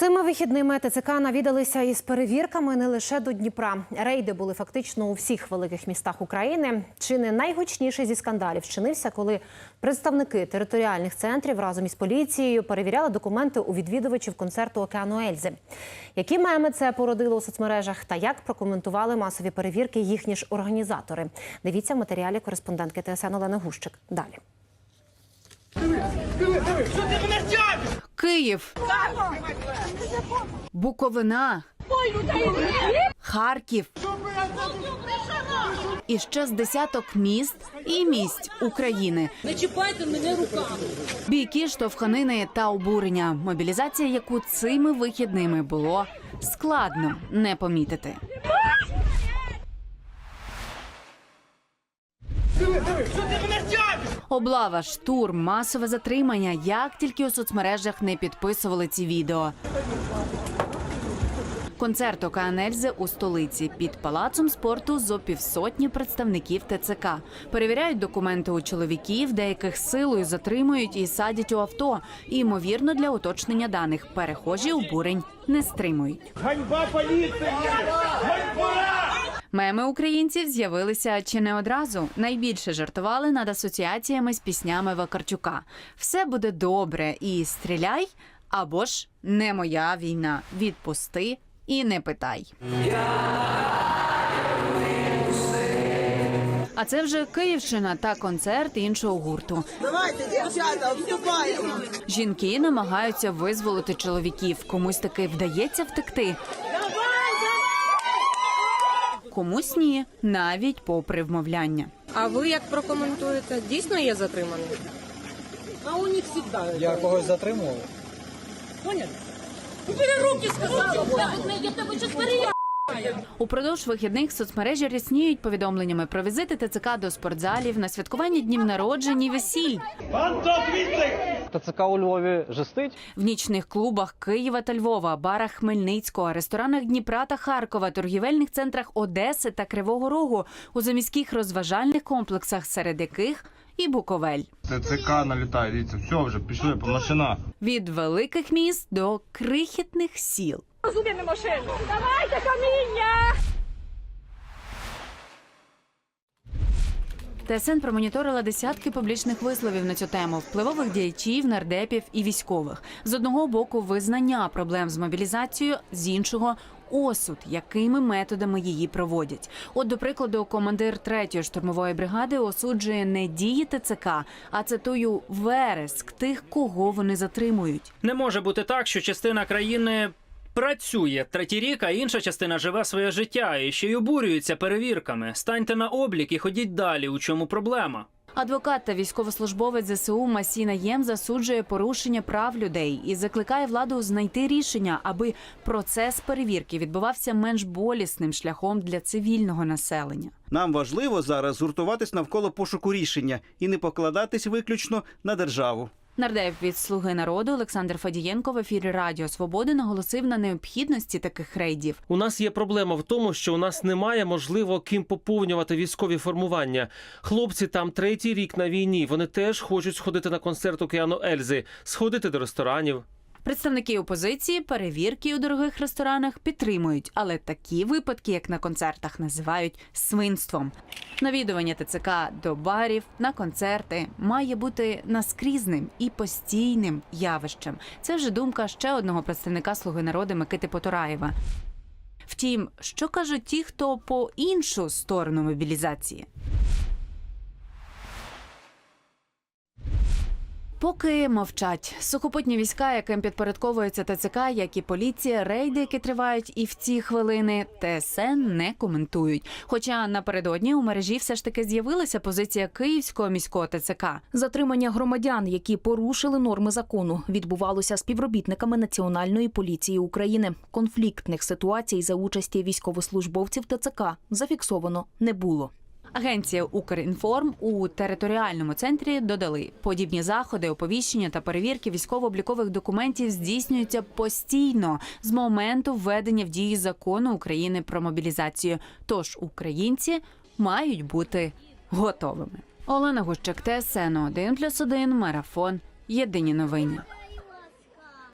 Цими вихідними ТЦК навідалися із перевірками не лише до Дніпра. Рейди були фактично у всіх великих містах України. Чи не найгучніший зі скандалів вчинився, коли представники територіальних центрів разом із поліцією перевіряли документи у відвідувачів концерту Океану Ельзи. Які меми це породило у соцмережах та як прокоментували масові перевірки їхні ж організатори? Дивіться в матеріалі кореспондентки ТСН Олени Гущик. Далі. Київ, Буковина, Харків. І ще з десяток міст і місць України. Не чіпайте мене руками. Бійки, штовханини та обурення. Мобілізація, яку цими вихідними було складно не помітити. Облава, штурм, масове затримання. Як тільки у соцмережах не підписували ці відео. Концерт ОКН Ельзи у столиці під палацом спорту зо півсотні представників ТЦК. Перевіряють документи у чоловіків, деяких силою затримують і садять у авто. І, ймовірно, для уточнення даних перехожі обурень не стримують. Ганьба поліції! Ганьба! Меми українців з'явилися чи не одразу. Найбільше жартували над асоціаціями з піснями Вакарчука. Все буде добре і стріляй, або ж не моя війна. Відпусти і не питай. А це вже Київщина та концерт іншого гурту. Давайте, дівчата, вступаємо. Жінки намагаються визволити чоловіків. Комусь таки вдається втекти. Комусь ні, навіть попри вмовляння. А ви як прокоментуєте? Дійсно є затриманий? А у них завжди. Я когось затримував. Упродовж вихідних соцмережі рясніють повідомленнями про візити ТЦК до спортзалів на святкування днів народжень і весіль. ТЦК у Львові жестить. В нічних клубах Києва та Львова, барах Хмельницького, ресторанах Дніпра та Харкова, торгівельних центрах Одеси та Кривого Рогу, у заміських розважальних комплексах, серед яких і Буковель. ТЦК налітає, дивіться, все вже пішли по машинах. Від великих міст до крихітних сіл. ТСН промоніторила десятки публічних висловів на цю тему впливових діячів, нардепів і військових. З одного боку, визнання проблем з мобілізацією, з іншого осуд, якими методами її проводять. От, до прикладу, командир третьої штурмової бригади осуджує не дії ТЦК, а цитую вереск тих, кого вони затримують. Не може бути так, що частина країни працює третій рік, а інша частина живе своє життя і ще й обурюється перевірками. Станьте на облік і ходіть далі. У чому проблема? Адвокат та військовослужбовець ЗСУ Масіна Єм засуджує порушення прав людей і закликає владу знайти рішення, аби процес перевірки відбувався менш болісним шляхом для цивільного населення. Нам важливо зараз згуртуватись навколо пошуку рішення і не покладатись виключно на державу. Нардеп від Слуги народу Олександр Фадієнко в ефірі Радіо Свободи наголосив на необхідності таких рейдів. У нас є проблема в тому, що у нас немає можливо ким поповнювати військові формування. Хлопці там третій рік на війні. Вони теж хочуть сходити на концерт океану Ельзи, сходити до ресторанів. Представники опозиції перевірки у дорогих ресторанах підтримують, але такі випадки, як на концертах, називають свинством. Навідування ТЦК до барів на концерти має бути наскрізним і постійним явищем. Це вже думка ще одного представника Слуги народу Микити Потораєва. Втім, що кажуть ті, хто по іншу сторону мобілізації? Поки мовчать сухопутні війська, яким підпорядковується ТЦК, як і поліція, рейди, які тривають і в ці хвилини, ТСН не коментують. Хоча напередодні у мережі все ж таки з'явилася позиція Київського міського ТЦК. Затримання громадян, які порушили норми закону, відбувалося співробітниками Національної поліції України. Конфліктних ситуацій за участі військовослужбовців ТЦК зафіксовано не було. Агенція Укрінформ у територіальному центрі додали подібні заходи, оповіщення та перевірки військово-облікових документів здійснюються постійно з моменту введення в дії закону України про мобілізацію. Тож українці мають бути готовими. Олена Гущик, ТСН 1+,1, марафон. Єдині новини.